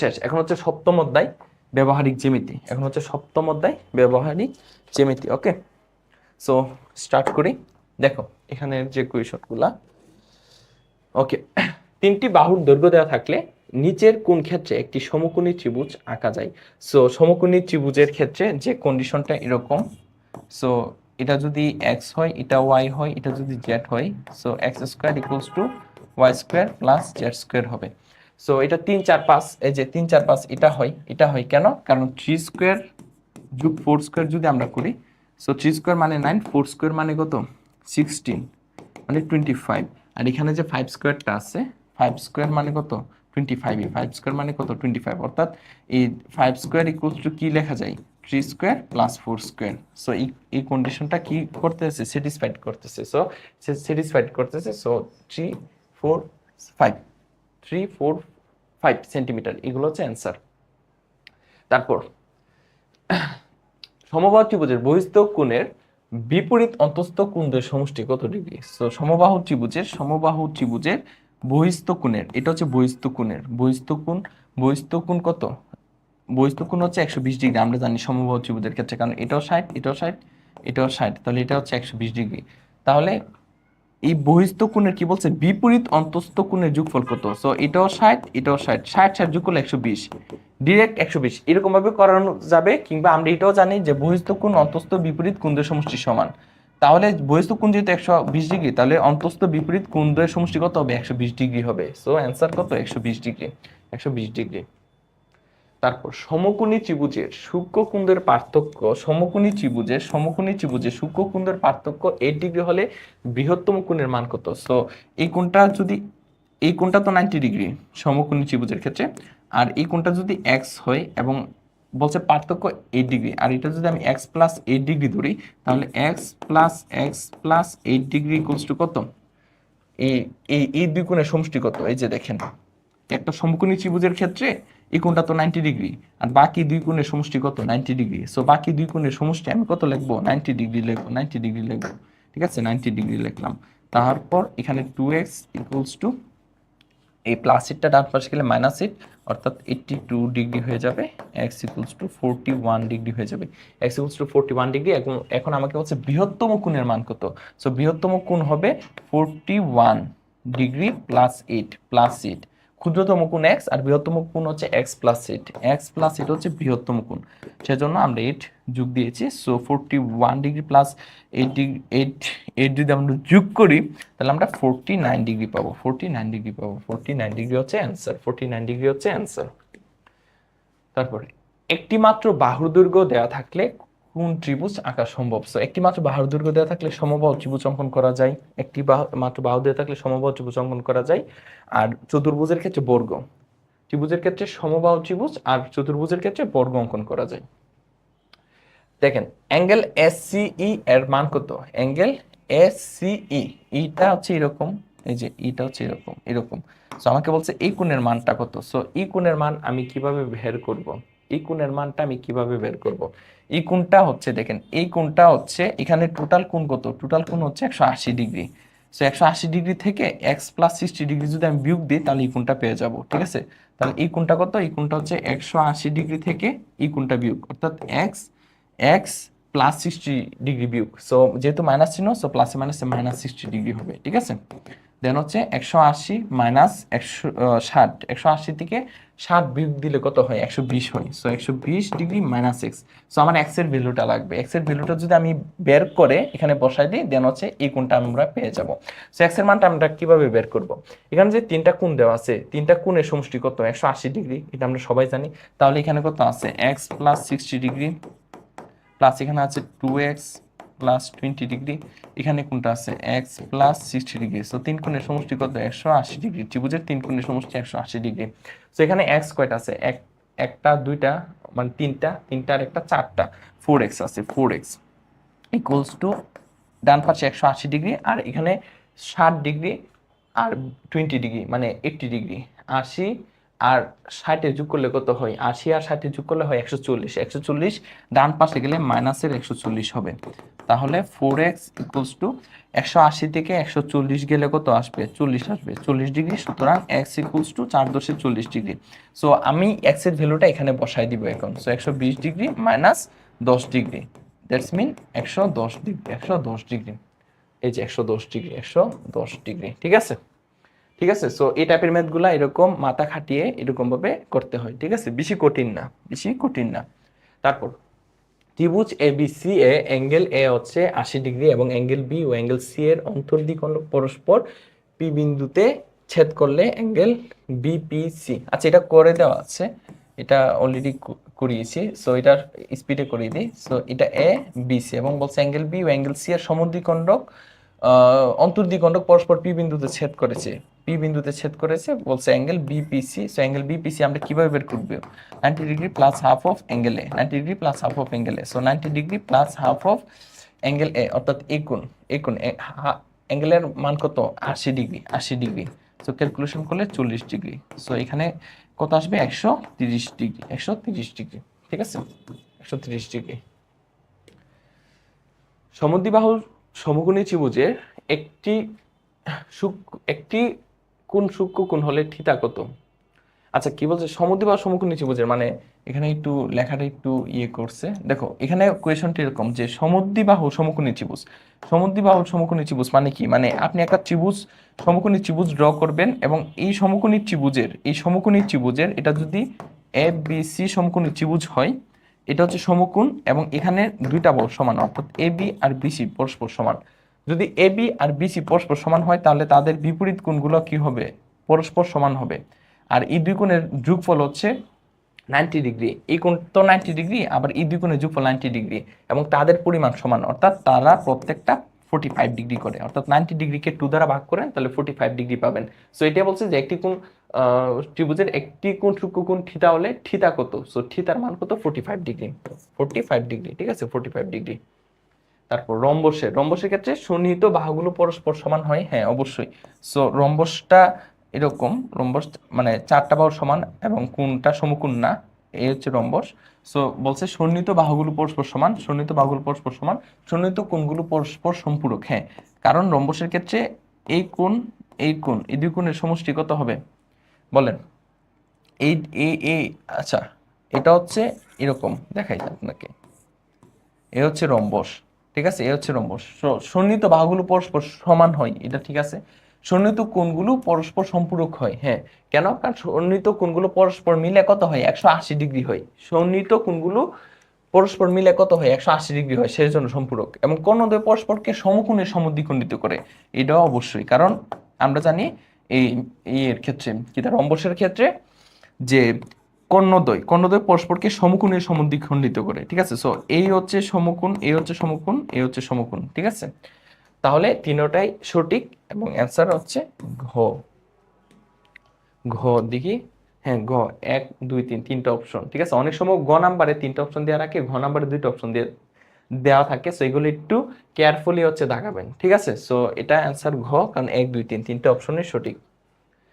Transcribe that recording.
শেষ। এখন হচ্ছে সপ্তম অধ্যায়, ব্যবহারিক জ্যামিতি। এখন হচ্ছে সপ্তম অধ্যায়, ব্যবহারিক জ্যামিতি, ওকে? সো স্টার্ট করি। দেখো, এখানে যে কুইশনগুলা ওকে? তিনটি বাহুর দৈর্ঘ্য দেওয়া থাকলে নিচের কোন ক্ষেত্রে একটি সমকোণী ত্রিভুজ আঁকা যায়? সো সমকোণী ত্রিভুজের ক্ষেত্রে যে কন্ডিশনটা এরকম সো এটা যদি এক্স হয়, এটা ওয়াই হয়, এটা যদি জেড হয় so x square equals to y square plus z square হবে। সো এটা তিন চার পাঁচ, এই যে তিন চার পাঁচ, এটা হয় এটা হয় কেন? কারণ থ্রি স্কোয়ার যুগ ফোর স্কোয়ার যদি আমরা করি সো থ্রি স্কোয়ার মানে নাইন ফোর স্কোয়ার মানে কত? সিক্সটিন মানে টোয়েন্টি ফাইভ আর এখানে যে ফাইভ স্কোয়ারটা আছে ফাইভ স্কোয়ার মানে কত? টোয়েন্টি ফাইভ ফাইভ স্কোয়ার মানে কত? টোয়েন্টি ফাইভ অর্থাৎ এই ফাইভ স্কোয়ার ইকুয়ালস টু কী লেখা যায়? Three square plus four square so এই এই কন্ডিশনটা কি করতেছে? স্যাটিসফাইড করতেছে। সো স্যাটিসফাইড করতেছে। So three four five three four five centimetre এগুলো হচ্ছে অ্যান্সার তারপর, সমবাহু ত্রিভুজের বহিস্থ কোণের বিপরীত অন্তস্থ কোণদের সমষ্টি কত ডিগ্রি? সো সমবাহু ত্রিভুজের সমবাহু ত্রিভুজের বহিস্থ কোণের, এটা হচ্ছে বহিস্থ কোণের, বহিস্থ কোণ বহিস্থ কোণ কত? বহিস্থ কোণ হচ্ছে একশো বিশ ডিগ্রি, আমরা জানি সমবাহু ত্রিভুজের ক্ষেত্রে, কারণ এটাও ষাট এটাও ষাট এটাও ষাট, তাহলে এটা হচ্ছে একশো বিশ ডিগ্রি। তাহলে এই বহিস্থ কোণের কি বলছে? বিপরীত অন্তস্থ কোণের যোগফল কত? সো এটাও ষাট এটাও ষাট। ষাট ষাট যোগ করলে একশো বিশ। ডিরেক্ট একশো বিশ। এরকম ভাবে করানো যাবে, কিংবা আমরা এটাও জানি যে বহিস্থ কোণ, অন্তস্থ বিপরীত কোণদের সমষ্টি সমান। তাহলে বহিস্থ কোণ যেহেতু একশো বিশ ডিগ্রি, তাহলে অন্তস্থ বিপরীত কোণদের সমষ্টি কত হবে? একশো বিশ ডিগ্রি হবে। সো অ্যান্সার কত? একশো বিশ ডিগ্রি। একশো বিশ ডিগ্রি। তারপর সমকোণী ত্রিভুজের সূক্ষ্মকুণ্ডের পার্থক্য, সমকোণী ত্রিভুজের সমকোণী ত্রিভুজের সূক্ষ্মকুণ্ডের পার্থক্য এইট ডিগ্রি হলে বৃহত্তম কোণের মান কত? সো এই কোণটা যদি, এই কোণটা তো নাইনটি ডিগ্রি সমকোণী ত্রিভুজের ক্ষেত্রে, আর এই কোণটা যদি এক্স হয় এবং বলছে পার্থক্য এইট ডিগ্রি আর এটা যদি আমি এক্স প্লাস এইট ডিগ্রি ধরি, তাহলে x plus x plus eight degree equals to কত? এই এই এই দুই কোণের সমষ্টি কত? এই যে দেখেন, একটা সমকোণী ত্রিভুজের ক্ষেত্রে এই কোণটা তো নাইনটি ডিগ্রি আর বাকি দুই কোণের সমষ্টি কত? নাইনটি ডিগ্রি সো বাকি দুই কোণের সমষ্টি আমি কত লিখব? নাইনটি ডিগ্রি লিখব নাইনটি ডিগ্রি লিখব। ঠিক আছে? নাইনটি ডিগ্রি লিখলাম। তারপর এখানে টু এক্স ইকুয়ালস টু এই প্লাস ইটটা ডান পাশে গেলে মাইনাস ইট অর্থাৎ এইটটি টু ডিগ্রি হয়ে যাবে। X equals to forty one degree হয়ে যাবে। X equals to forty one degree এখন এখন আমাকে বলছে বৃহত্তম কোণের মান কত? সো বৃহত্তম কোণ হবে forty one degree plus eight plus eight ক্ষুদ্রতম কোণ এক্স আর বৃহত্তম কোণ হচ্ছে x plus eight x plus eight হচ্ছে বৃহত্তম কোণ। সেজন্য আমরা এইট যোগ দিয়েছি so forty one degree plus eight degree eight eight যদি আমরা যোগ করি, তাহলে আমরা ফোরটি নাইন ডিগ্রি পাবো। ফোরটি নাইন ডিগ্রি পাবো। ফোরটি নাইন ডিগ্রি হচ্ছে অ্যান্সার ফোরটি নাইন ডিগ্রি হচ্ছে অ্যান্সার তারপরে একটি মাত্র বাহুর দৈর্ঘ্য দেওয়া থাকলে কোন ত্রিভুজ আঁকা সম্ভব? সো একটি মাত্র বাহুর দৈর্ঘ্য দেওয়া থাকলে সমবাহু ত্রিভুজ অঙ্কন করা যায়। একটি মাত্র বাহু দেওয়া থাকলে সমবাহু ত্রিভুজ অঙ্কন করা যায়। আর চতুর্ভুজের ক্ষেত্রে বর্গ। ত্রিভুজের ক্ষেত্রে সমবাহু ত্রিভুজ আর চতুর্ভুজের ক্ষেত্রে বর্গ অঙ্কন করা যায়। দেখেন, অ্যাঙ্গেল এস সিই এর মান কত? অ্যাঙ্গেল এস সিই ইটা হচ্ছে এরকম, এই যে ইটা হচ্ছে এরকম এরকম। সো আমাকে বলছে এই কোণের মানটা কত? সো এই কোণের মান আমি কীভাবে বের করব? এই কোণের মানটা আমি কীভাবে বের করব? এই কোণটা হচ্ছে, দেখেন, এই কোণটা হচ্ছে, এখানে টোটাল কোণ কত? টোটাল কোণ হচ্ছে একশো আশি ডিগ্রি। সো একশো আশি ডিগ্রি থেকে এক্স প্লাস ডিগ্রি যদি আমি বিয়োগ দিই, তাহলে এই কোণটা পেয়ে যাব, ঠিক আছে? তাহলে এই কোণটা কত? এই কোণটা হচ্ছে একশো আশি ডিগ্রি থেকে এই কোণটা বিয়োগ, অর্থাৎ এক্স এক্স প্লাস ডিগ্রি বিয়োগ। সো যেহেতু মাইনাস চিহ্ন সো প্লাসে মাইনাসে মাইনাস সিক্সটি ডিগ্রি হবে, ঠিক আছে? দেন হচ্ছে একশো আশি মাইনাস একশো ষাট। একশো আশি থেকে ষাট বিয়োগ দিলে কত হয়? একশো বিশ হয়। সো একশো বিশ ডিগ্রি মাইনাস এক্স সো আমার এক্সের ভ্যালুটা লাগবে। এক্সের ভ্যালুটা যদি আমি বের করে এখানে বসাই দিই দেন হচ্ছে এই কোণটা আমরা পেয়ে যাব। সো এক্সের মানটা আমরা কীভাবে বের করব? এখানে যে তিনটা কোণ দেওয়া আছে, তিনটা কোণের সমষ্টি কত? একশো আশি ডিগ্রি এটা আমরা সবাই জানি। তাহলে এখানে কত আছে? X plus sixty degree plus এখানে আছে two x plus twenty degree এখানে কোনটা আছে? X plus sixty degree so তিন কোণের সমষ্টি কত? একশো আশি ডিগ্রি ত্রিভুজের তিন কোণের সমষ্টি একশো আশি ডিগ্রি সো এখানে এক্স কয়টা আছে? এক, একটা, দুইটা মানে তিনটা তিনটা আর একটা চারটা। ফোর এক্স আছে ফোর এক্স ইকুয়ালস টু ডান পাশে একশো আশি ডিগ্রি আর এখানে ষাট ডিগ্রি আর টোয়েন্টি ডিগ্রি মানে এইটটি ডিগ্রি আশি আর ষাটে যোগ করলে কত হয়? আশি আর ষাটে যোগ করলে হয় একশো চল্লিশ। একশো চল্লিশ ডান পাশে গেলে মাইনাসের একশো চল্লিশ হবে। তাহলে ফোর এক্স ইকুয়ালস টু একশো আশি থেকে একশো চল্লিশ গেলে কত আসবে? চল্লিশ আসবে। চল্লিশ ডিগ্রি, সুতরাং এক্স ইকুয়ালস টু চার দশে চল্লিশ ডিগ্রি। সো আমি এক্সের ভ্যালুটা এখানে বসাই দিব এখন। সো একশো বিশ ডিগ্রি মাইনাস দশ ডিগ্রি। দ্যাটস মিন একশো দশ ডিগ্রি, একশো দশ ডিগ্রি। এই যে একশো দশ ডিগ্রি, একশো দশ ডিগ্রি। ঠিক আছে? ঠিক আছে? সো এই টাইপের ম্যাথগুলো এরকম মাথা খাটিয়ে এরকম ভাবে করতে হয় ঠিক আছে? বেশি কঠিন না বেশি কঠিন না। তারপর ত্রিভুজ A B C A angle A হচ্ছে আশি ডিগ্রি এবং অ্যাঙ্গেল বি ও অ্যাঙ্গেল সি এর অন্তর্দিক পরস্পর পি বিন্দুতে ছেদ করলে অ্যাঙ্গেল বিপিসি আচ্ছা এটা করে দেওয়া আছে। এটা অলরেডি করিয়েছি। সো এটার স্পিডে করিয়ে দিই। সো এটা এ বিসি এবং বলছে অ্যাঙ্গেল বি ও অ্যাঙ্গেল সি এর সমদ্বিখণ্ডক আহ, অন্তর্দ্বিখণ্ডক পরস্পর পি বিন্দুতে ছেদ করেছে। পি বিন্দুতে ছেদ করেছে, বলছে angle BPC so angle BPC আমরা কীভাবে বের করব? Ninety degree plus half of angle A ninety degree plus half of angle A so ninety degree plus half of angle A অর্থাৎ এই কোণ অ্যাঙ্গেলের মান কত? আশি ডিগ্রি আশি ডিগ্রি সো ক্যালকুলেশন করলে চল্লিশ ডিগ্রি সো এখানে কত আসবে? একশো তিরিশ ডিগ্রি একশো তিরিশ ডিগ্রি ঠিক আছে? একশো তিরিশ ডিগ্রি সমদ্বিবাহু সমকোণী ত্রিভুজের একটি একটি কোন সূক্ষ্ম, কোন হলে থিতা কত? আচ্ছা কি বলছে? সমদ্বিবাহু সমকোণী ত্রিভুজের মানে এখানে একটু লেখাটা একটু ইয়ে করছে। দেখো, এখানে কোয়েশনটি এরকম যে সমদ্বিবাহু সমকোণী ত্রিভুজ সমদ্বিবাহু সমকোণী ত্রিভুজ মানে কি? মানে আপনি একটা ত্রিভুজ সমকোণী ত্রিভুজ ড্র করবেন এবং এই সমকোণী ত্রিভুজের, এই সমকোণী ত্রিভুজের, এটা যদি এ বি সি সমকোণী ত্রিভুজ হয়, এটা হচ্ছে সমকোণ এবং এখানে দুইটা বল সমান, অর্থাৎ এ বি আর বিসি পরস্পর সমান। যদি এ বি আর বিসি পরস্পর সমান হয়, তাহলে তাদের বিপরীত কোণগুলো কি হবে? পরস্পর সমান হবে। আর এই দুই কোণের যোগফল হচ্ছে নাইনটি ডিগ্রি এই কোণ তো নাইনটি ডিগ্রি আবার এই দুই কোণের যোগফল নাইনটি ডিগ্রি এবং তাদের পরিমাণ সমান। অর্থাৎ তারা প্রত্যেকটা ফোর্টি ফাইভ ডিগ্রি করে। অর্থাৎ নাইনটি ডিগ্রিকে টু দ্বারা ভাগ করেন, তাহলে ফোর্টি ফাইভ ডিগ্রি পাবেন। সো এটা বলছে যে একটি কোণ ত্রিভুজের একটি কোণ কোণ থিতা হলে থিতা কত? সো থিতার মান কত? Forty five degree forty five degree ঠিক আছে? ফোর্টি ফাইভ ডিগ্রি তারপর রম্বসের রম্বসের ক্ষেত্রে সন্নিহিত বাহুগুলো পরস্পর সমান হয় হ্যাঁ অবশ্যই। সো রম্বসটা এরকম, রম্বস মানে চারটা বাহুর সমান এবং কোনটা সমকোণ না, এই হচ্ছে রম্বস। সো বলছে সন্নিহিত বাহুগুলো পরস্পর সমান সন্নিহিত বাহুগুলো পরস্পর সমান সন্নিহিত কোণগুলো পরস্পর সম্পূরক হ্যাঁ। কারণ রম্বসের ক্ষেত্রে এই কোণ এই কোণ, এই দুই কোণের সমষ্টি কত হবে? বলেন। এই এই আচ্ছা এটা হচ্ছে এরকম, দেখাই আপনাকে। এ হচ্ছে রম্বস। ঠিক আছে? এ হচ্ছে রম্বস সন্নিহিত বাহুগুলো পরস্পর সমান হয়, এটা ঠিক আছে? সন্নিহিত কোণগুলো পরস্পর সম্পূরক হয় হ্যাঁ। কেন? কারণ সন্নিহিত কোণগুলো পরস্পর মিলে কত হয়? একশো আশি ডিগ্রি হয়। সন্নিহিত কোণগুলো পরস্পর মিলে কত হয়? একশো আশি ডিগ্রি হয়, সেই জন্য সম্পূরক। এবং কোণদ্বয় পরস্পরকে সমকোণে সমদ্বিখণ্ডিত করে। এটাও অবশ্যই। কারণ আমরা জানি এই এই এর ক্ষেত্রে, কি তার? রম্বসের ক্ষেত্রে যে কর্ণদ্বয়। কর্ণদ্বয় পরস্পরকে সমকোণের সমদ্বিখণ্ডিত করে, ঠিক আছে? সো এই হচ্ছে সমকোণ, এই হচ্ছে সমকোণ, এই হচ্ছে সমকোণ, ঠিক আছে? তাহলে তিনটাই সঠিক এবং অ্যান্সার হচ্ছে ঘ। ঘ দেখি। হ্যাঁ ঘ, এক, দুই, তিন, তিনটা অপশন ঠিক আছে? অনেক সময় গ নাম্বারে তিনটা অপশন দেওয়া রাখে ঘ নাম্বারে দুইটা অপশন দিয়ে, দেওয়া থাকে। সো এগুলো একটু কেয়ারফুলি হচ্ছে দাগাবেন ঠিক আছে? সো এটা অ্যান্সার ঘ, কারণ এক, দুই, তিন, তিনটা অপশনই সঠিক।